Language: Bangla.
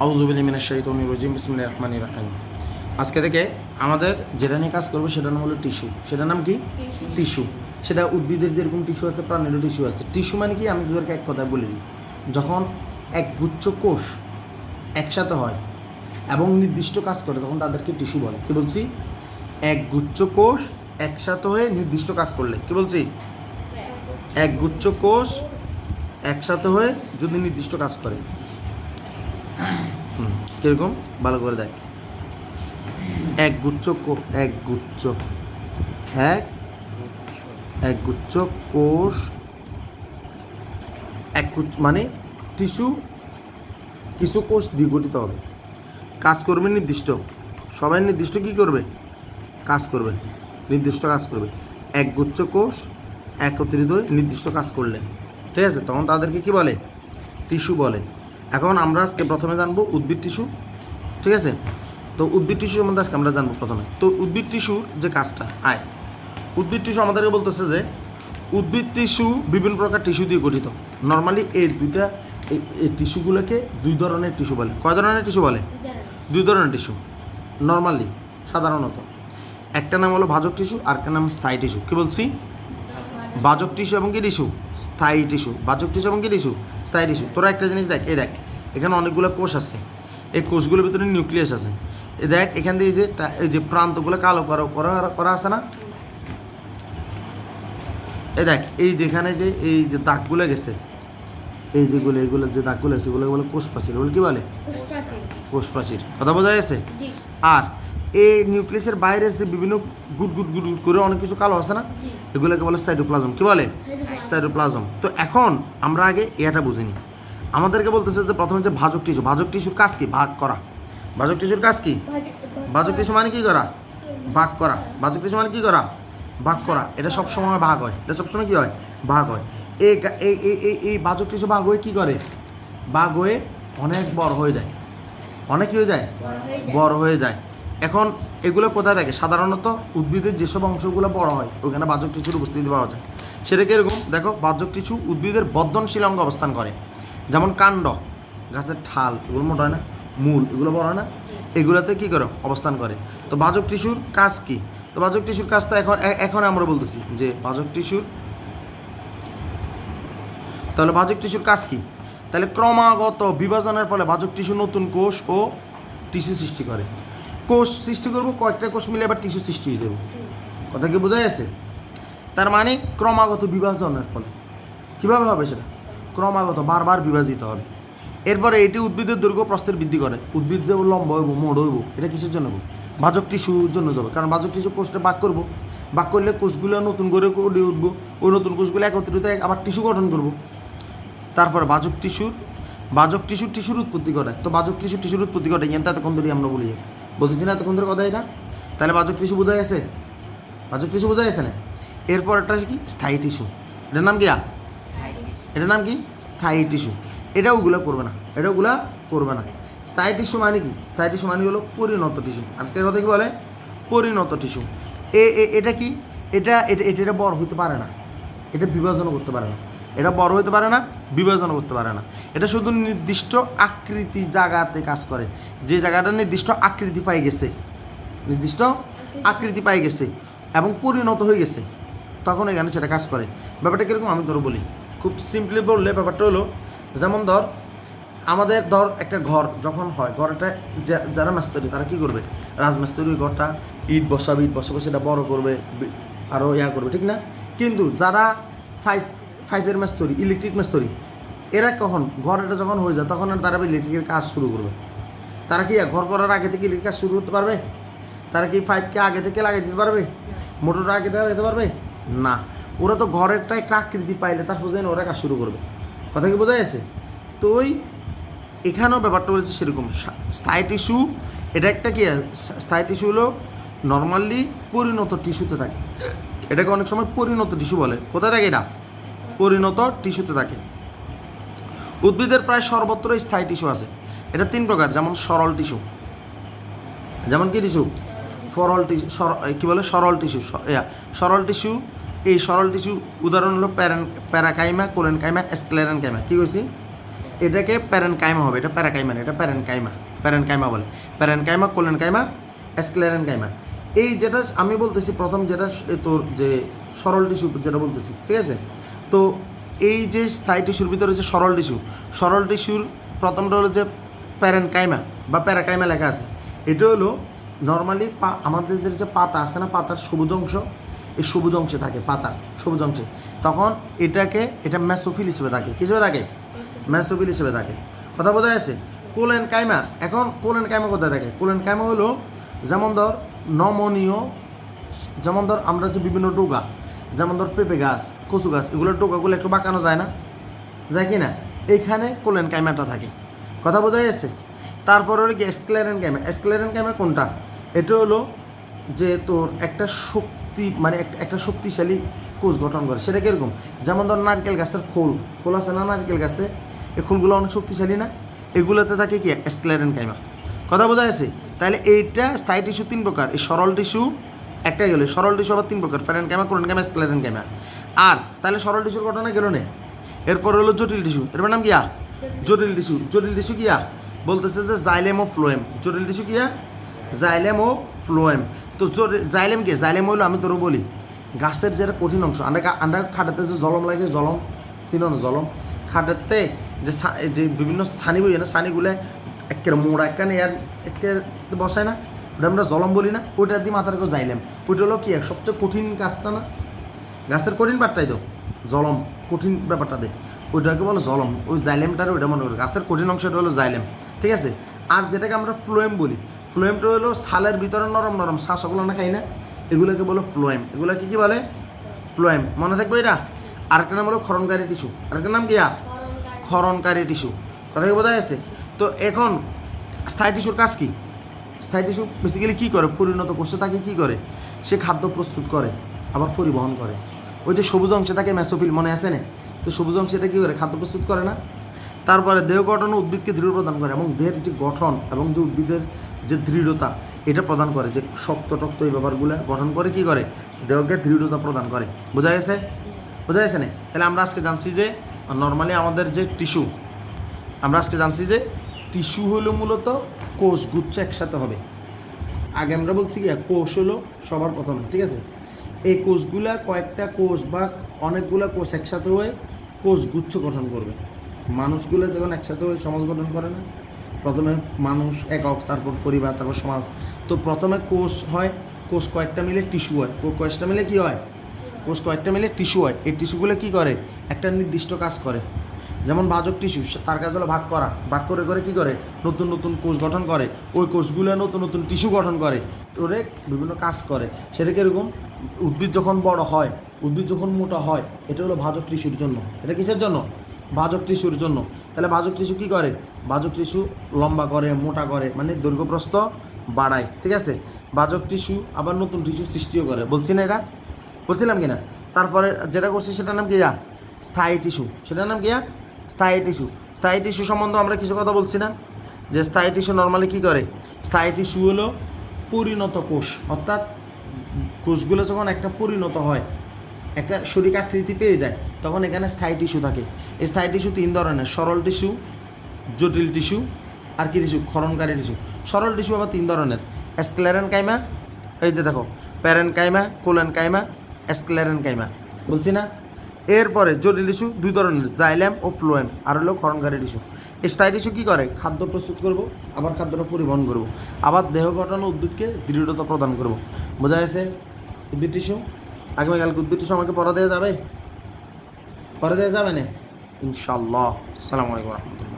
রজিম বিসমিল্লাহ রহমান রাহিম। আজকে থেকে আমাদের যেটা নিয়ে কাজ করব সেটার নাম হলো টিস্যু। সেটার নাম কি? টিস্যু। সেটা উদ্ভিদের যেরকম টিস্যু আছে প্রাণীরও টিস্যু আছে। টিস্যু মানে কি? আমি তোদেরকে এক কথায় বলে দিই। যখন এক গুচ্ছ কোষ একসাথে হয় এবং নির্দিষ্ট কাজ করে তখন তাদেরকে টিস্যু বলে। কি বলছি? এক গুচ্ছ কোষ একসাথে হয়ে নির্দিষ্ট কাজ করলে। কি বলছি? এক গুচ্ছ কোষ একসাথে হয়ে যদি নির্দিষ্ট কাজ করে। কীরকম? ভালো করে দেখ। এক গুচ্ছ এক গুচ্ছ, এক এক গুচ্ছ কোষ, এক মানে টিস্যু কিছু কোষ দ্বিগঠিত হবে। কাজ করবে নির্দিষ্ট। সবাই নির্দিষ্ট কি করবে? কাজ করবে। নির্দিষ্ট কাজ করবে। এক গুচ্ছ কোষ একত্রিত নির্দিষ্ট কাজ করলে। ঠিক আছে? তখন তাদেরকে কি বলে? টিস্যু বলে। এখন আমরা আজকে প্রথমে জানব উদ্ভিদ টিস্যু ঠিক আছে? তো উদ্ভিদ টিস্যু সম্বন্ধে আজকে আমরা জানব প্রথমে। তো উদ্ভিদ টিস্যুর যে কাজটা আয়। উদ্ভিদ টিস্যু আমাদেরকে বলতেছে যে উদ্ভিদ টিস্যু বিভিন্ন প্রকার টিস্যু দিয়ে গঠিত। নর্মালি এই দুইটা এই টিস্যুগুলোকে দুই ধরনের টিস্যু বলে। কয় ধরনের টিস্যু বলে? দুই ধরনের। টিস্যু। নর্মালি সাধারণত। একটা নাম হলো ভাজক টিস্যু আর একটা নাম স্থায়ী টিস্যু। কি বলছি? বাজক টিস্যু এবং কি টিস্যু? স্থায়ী টিস্যু। বাজক টিস্যু এবং কি টিস্যু? স্থায়ী টিস্যু। তোরা একটা জিনিস দেখ এই দেখ। এখানে অনেকগুলো কোষ আছে। এই কোষগুলোর ভিতরে নিউক্লিয়াস আছে। দেখ এখান এই যে এই যে প্রান্তগুলো কালো করা করা করা আছে না? এই দেখ এই যেখানে যে এই যে দাগগুলো গেছে এই যেগুলো এইগুলো যে দাগগুলো আছে সেগুলো বলে কোষ প্রাচীর ওগুলো কি বলে? কোষ প্রাচীর। কথা বোঝা গেছে? আর এই নিউক্লিয়াসের বাইরে যে বিভিন্ন গুট গুট গুট গুট করে অনেক কিছু কালো আছে না? এগুলোকে বলে সাইটোপ্লাজম। কি বলে? সাইটোপ্লাজম। তো এখন আমরা আগে এটা বুঝিনি আমাদেরকে বলতেছে যে প্রথমে যে ভাজক টিস্যু। ভাজক টিস্যুর কাজ কি? ভাগ করা। ভাজক টিস্যুর কাজ কি? ভাজক টিস্যু। মানে কি করা? ভাগ করা। ভাজক টিস্যু মানে কি করা? ভাগ করা। এটা সব সময় ভাগ হয়। এটা সবসময় কি হয়? ভাগ হয়। এই এই এই এই এই ভাজক টিস্যু ভাগ হয়ে কি করে? ভাগ হয়ে অনেক বড় হয়ে যায়। অনেক কি হয়ে যায়? বড় হয়ে যায়। এখন এগুলো কোথায় থাকে? সাধারণত উদ্ভিদের যেসব অংশগুলো বড় হয় ওখানে বাজক টিস্যুর উপস্থিতি পাওয়া যায়। সেটা কীরকম? দেখো বাজক টিস্যু উদ্ভিদের বর্ধনশীল অঙ্গ অবস্থান করে। যেমন কাণ্ড, গাছের ঠাল, এগুলো মোটা হয় না? মূল, এগুলো বড় হয় না? এগুলোতে কী করে? অবস্থান করে। তো বাজক টিস্যুর কাজ কি? তো বাজক টিস্যুর কাজ তো এখন এখন আমরা বলতেছি যে বাজক টিস্যুর তাহলে বাজক টিস্যুর কাজ কি? তাহলে ক্রমাগত বিভাজনের ফলে বাজক টিস্যু নতুন কোষ ও টিস্যু সৃষ্টি করে। কোষ সৃষ্টি করব, কয়েকটা কোষ মিলে আবার টিস্যু সৃষ্টি হয়ে যাবে। কথা কি বোঝা যাচ্ছে? তার মানে ক্রমাগত বিভাজনের ফলে। কীভাবে হবে সেটা? ক্রমাগত বারবার বিভাজিত হবে। এরপরে এটি উদ্ভিদের দৈর্ঘ্য, প্রস্থের বৃদ্ধি করে। উদ্ভিদ যে লম্বা হইব মোড় হইব, এটা কিসের জন্য হইব? বাজক টিস্যুর জন্য যাবে কারণ বাজক টিস্যু কোষটা বাক করব। বাক করলে কোষগুলো নতুন করে উঠে উঠবো। ওই নতুন কোষগুলো একত্রিত আবার টিস্যু গঠন করব। তারপরে বাজক টিস্যুর বাজক টিস্যু টিস্যুর উৎপত্তি করে তো বাজক টিস্যু টিস্যুর উৎপত্তি ঘটায়। কিন্তু এতক্ষণ ধরে আমরা বলি। বলতেছি না এতক্ষণ ধরে কথা এটা? তাহলে বাজক টিস্যু বোঝা গেছে? বাজক টিস্যু বোঝা গেছে না? এরপর একটা কি? স্থায়ী টিস্যু। এটার নাম কি? এটার নাম কি? স্থায়ী টিস্যু। এটা ওগুলো করবে না। এটা ওগুলা করবে না। স্থায়ী টিস্যু মানে কি? স্থায়ী টিস্যু মানে হলো পরিণত টিস্যু। আজকের কথা কি বলে? পরিণত টিস্যু। এ এটা কি? এটা এটা এটা বড় হতে পারে না। এটা বিভাজনও করতে পারে না। এটা বড় হতে পারে না, বিভাজনও করতে পারে না। এটা শুধু নির্দিষ্ট আকৃতি জায়গাতে কাজ করে। যে জায়গাটা নির্দিষ্ট আকৃতি পাই গেছে। নির্দিষ্ট আকৃতি পাই গেছে এবং পরিণত হয়ে গেছে। তখন এখানে সেটা কাজ করে। ব্যাপারটা কীরকম? আমি ধরো বলি। খুব সিম্পলি বললে ব্যাপারটা হলো যেমন ধর আমাদের ধর একটা ঘর যখন হয় ঘরটা যারা মাস্তরি তারা কী করবে? রাজমাস্তরি ঘরটা ইট বসাবে ইট বসাবে সেটা বড় করবে আরও ইয়া করবে ঠিক না? কিন্তু যারা ফাইভ ফাইভের মাস্তরি ইলেকট্রিক মাস্তরি এরা কখন ঘরটা যখন হয়ে যায় তখন আর তারা ইলেকট্রিকের কাজ শুরু করবে। তারা কি ঘর করার আগে থেকে ইলেকট্রিক কাজ শুরু করতে পারবে? তারা কি পাইপকে আগে থেকে লাগিয়ে দিতে পারবে? মোটরটা আগে থেকে দিতে পারবে? না। ওরা তো ঘরেরটা একটা আকৃতি পাইলে তারপর যেন ওরা কাজ শুরু করবে। কথা কি বোঝা গেছে? তো ওই এখানেও ব্যাপারটা বলেছে সেরকম। স্থায়ী টিস্যু, এটা একটা কি, স্থায়ী টিস্যু হলো নর্মালি পরিণত টিস্যুতে থাকে। এটাকে অনেক সময় পরিণত টিস্যু বলে। কোথায় থাকে এটা? পরিণত টিস্যুতে থাকে। উদ্ভিদের প্রায় সর্বত্রই স্থায়ী টিস্যু আছে। এটা তিন প্রকার, যেমন সরল টিস্যু। যেমন কি টিস্যু? ফরল টিস্যু কী বলে? সরল টিস্যু। সরল টিস্যু এই সরল টিস্যু উদাহরণ হলো প্যারান প্যারাকাইমা, কোলেনকাইমা, স্ক্লেরেনকাইমা। কী কইছি? এটাকে প্যারেন কাইমা হবে, এটা প্যারাকাইমা না, এটা প্যারেন কাইমা প্যারেন কাইমা বলে। Parenchyma collenchyma sclerenchyma এই যেটা আমি বলতেছি, প্রথম যেটা তোর যে সরল টিস্যু যেটা বলতেছি, ঠিক আছে? তো এই যে স্থায়ী টিস্যুর ভিতরে যে সরল টিস্যু, সরল টিস্যুর প্রথমটা হলো যে প্যারেন কাইমা বা প্যারাকাইমা লেখা আছে। এটা হলো নর্মালি পা আমাদের যে পাতা আছে না, পাতার সবুজ অংশ এই সবুজ অংশে থাকে, পাতা, সবুজ অংশে। তখন এটাকে, এটা ম্যাসোফিল হিসেবে থাকে। কী হিসেবে থাকে? ম্যাসোফিল হিসেবে থাকে। কথা বোঝা যাচ্ছে কোলেন কাইমা। এখন কোলেন কাইমা কোথায় থাকে? কোলেন কাইমা হলো, যেমন ধর নমনীয়, যেমন ধর আমরা যে বিভিন্ন ডোগা, যেমন ধর পেঁপে গাছ, কচু গাছ এগুলোর ডোগাগুলো একটু বাঁকানো যায় না? যায় কি না? এইখানে কোলেন কাইমাটা থাকে। কথা বোঝা গেছে? তারপর হলো কি এসক্লেরেন কাইমা। এসক্লেরেন কাইমা কোনটা? এটা হলো যে তোর একটা শক্তি মানে একটা শক্তিশালী কোষ গঠন করে। সেটা কীরকম? যেমন ধর নারকেল গাছের খোল। খোল আছে না নারকেল গাছে? এই খোলগুলো অনেক শক্তিশালী না? এগুলোতে থাকে কি? Sclerenchyma. কথা বোঝা যাচ্ছে তাহলে এইটা স্থায়ী টিস্যু তিন প্রকার। এই সরল টিস্যু, একটাই গেলো সরল টিস্যু আবার তিন প্রকার। ফ্যারেন ক্যামা কোরন ক্যামা স্ক্লেরেন ক্যামা আর তাহলে সরল টিস্যুর ঘটনা গেল না? এরপর হলো জটিল টিস্যু। এরপর নাম কিয়া জটিল টিস্যু। জটিল টিস্যু কিয়া বলতেছে যে জাইলেম ও ফ্লোয়েম জটিল টিস্যু কিয়া জাইলেম ও ফ্লোয়েম তো জটিল- জাইলেম কি? জাইলেম হইল আমি তোর বলি, গাছের যেটা কঠিন অংশ কা- আমরা খাটাতে যে জলম লাগে, জলম ছিল না জলম, খাটাতে যে যে বিভিন্ন সানি বই না সানিগুলো একের মোড়া একখানে আর একের বসায় না, ওটা আমরা জলম বলি না, ওইটা দিয়ে মাথার করে যাইলাম ওইটা হলো কি, সবচেয়ে কঠিন কাজটা না? গাছের কঠিন পাটটাই তো, জলম, কঠিন ব্যাপারটা দে। ওইটাকে বলো জলম, ওই জাইলেমটার ওইটা মনে করি, গাছের কঠিন অংশটা হলো জাইলেম, ঠিক আছে? আর যেটাকে আমরা ফ্লোয়েম বলি ফ্লোয়েমটা হলো সালের ভিতরে নরম নরম, শ্বাসগুলো না খাই না। এগুলোকে বলো ফ্লোয়েম। এগুলো কি কি বলে? ফ্লোয়েম। মনে থাকবে এটা? আরেকটা নাম হলো ক্ষরণকারী টিস্যু। আরেকটা নাম কিয়া ক্ষরণকারী টিস্যু। কথা কি বোঝা যাচ্ছে তো এখন স্থায়ী টিস্যুর কাজ কি? স্থায়ী টিস্যু বেসিক্যালি কী করে? পরিণত কোষে তাকে কী করে? সে খাদ্য প্রস্তুত করে, আবার পরিবহন করে। ওই যে সবুজ অংশে থাকে ম্যাসোফিল মনে আছে না? তো সবুজ অংশে এটা কী করে? খাদ্য প্রস্তুত করে না? তারপরে দেহ গঠন উদ্ভিদকে দৃঢ় প্রদান করে এবং দেহের যে গঠন এবং যে উদ্ভিদের যে দৃঢ়তা, এটা প্রদান করে যে শক্ত টক্ত এই ব্যাপারগুলো গঠন করে কি করে? দেহকে দৃঢ়তা প্রদান করে। বোঝা গেছে? বোঝা গেছে না? তাহলে আমরা আজকে জানছি যে নর্মালি আমাদের যে টিস্যু আমরা আজকে জানছি যে টিস্যু হলো মূলত কোষগুচ্ছ একসাথে হবে। আগে আমরা বলছি কি, কোষ হলো সবার প্রথমে, ঠিক আছে? এই কোষগুলা কয়েকটা কোষ বা অনেকগুলা কোষ একসাথে হয়ে কোষগুচ্ছ গঠন করবে। মানুষগুলো যখন একসাথে হয়ে সমাজ গঠন করে না, প্রথমে মানুষ, একক, তারপর পরিবার, তারপর সমাজ। তো প্রথমে কোষ হয়, কোষ কয়েকটা মিলে টিস্যু হয়। কয়েকটা মিলে কি হয়? কোষ কয়েকটা মিলে টিস্যু হয়। এই টিস্যুগুলো কি করে? একটা নির্দিষ্ট কাজ করে। যেমন ভাজক টিস্যু তার কাজ হলো ভাগ করা। ভাগ করে করে কি করে? নতুন নতুন কোষ গঠন করে। ওই কোষগুলো নতুন নতুন টিস্যু গঠন করে। ওরে বিভিন্ন কাজ করে। সেটা কীরকম উদ্ভিদ যখন বড় হয়, উদ্ভিদ যখন মোটা হয়, এটা হলো ভাজক টিস্যুর জন্য। এটা কিসের জন্য? ভাজক টিস্যুর জন্য। তাহলে ভাজক টিস্যু কী করে? ভাজক টিস্যু লম্বা করে, মোটা করে মানে দৈর্ঘ্যপ্রস্থ বাড়ায়, ঠিক আছে? ভাজক টিস্যু আবার নতুন টিস্যু সৃষ্টিও করে। বলছি না এটা? বলছিলাম কিনা তারপরে যেটা করছি সেটার নাম কি যা? স্থায়ী টিস্যু। সেটার নাম কি স্থায়ী টিস্যু। স্থায়ী টিস্যু সম্বন্ধে আমরা কিছু কথা বলছি না। যে স্থায়ী টিস্যু নর্মালি কী করে? স্থায়ী টিস্যু হলো পরিণত কোষ। অর্থাৎ কোষগুলো যখন একটা পরিণত হয় একটা শরীর আকৃতি পেয়ে যায়, তখন এখানে স্থায়ী টিস্যু থাকে। এই স্থায়ী টিস্যু তিন ধরনের, সরল টিস্যু, জটিল টিস্যু আর কি টিস্যু? ক্ষরণকারী টিস্যু। সরল টিস্যু আবার তিন ধরনের স্ক্লেরেন কাইমা এই যে দেখো parenchyma collenchyma sclerenchyma বলছি না? এরপরে জটিল টিস্যু দুই ধরনের জাইলেম ও ফ্লোয়েম আর হলো ক্ষরণকারী টিস্যু। এই স্থায়ী টিস্যু কী করে? খাদ্য প্রস্তুত করব, আবার খাদ্যটা পরিবহন করব, আবার দেহ গঠন উদ্ভিদকে দৃঢ়তা প্রদান করব। বোঝা গেছে? উদ্ভিদ টিস্যু আগামীকালকে উদ্ভিদ আমাকে পড়া দেওয়া যাবে? পরে দেওয়া যাবে না? ইনশাল্লাহ। সালামু আলাইকুম রহমতুল্লাহ।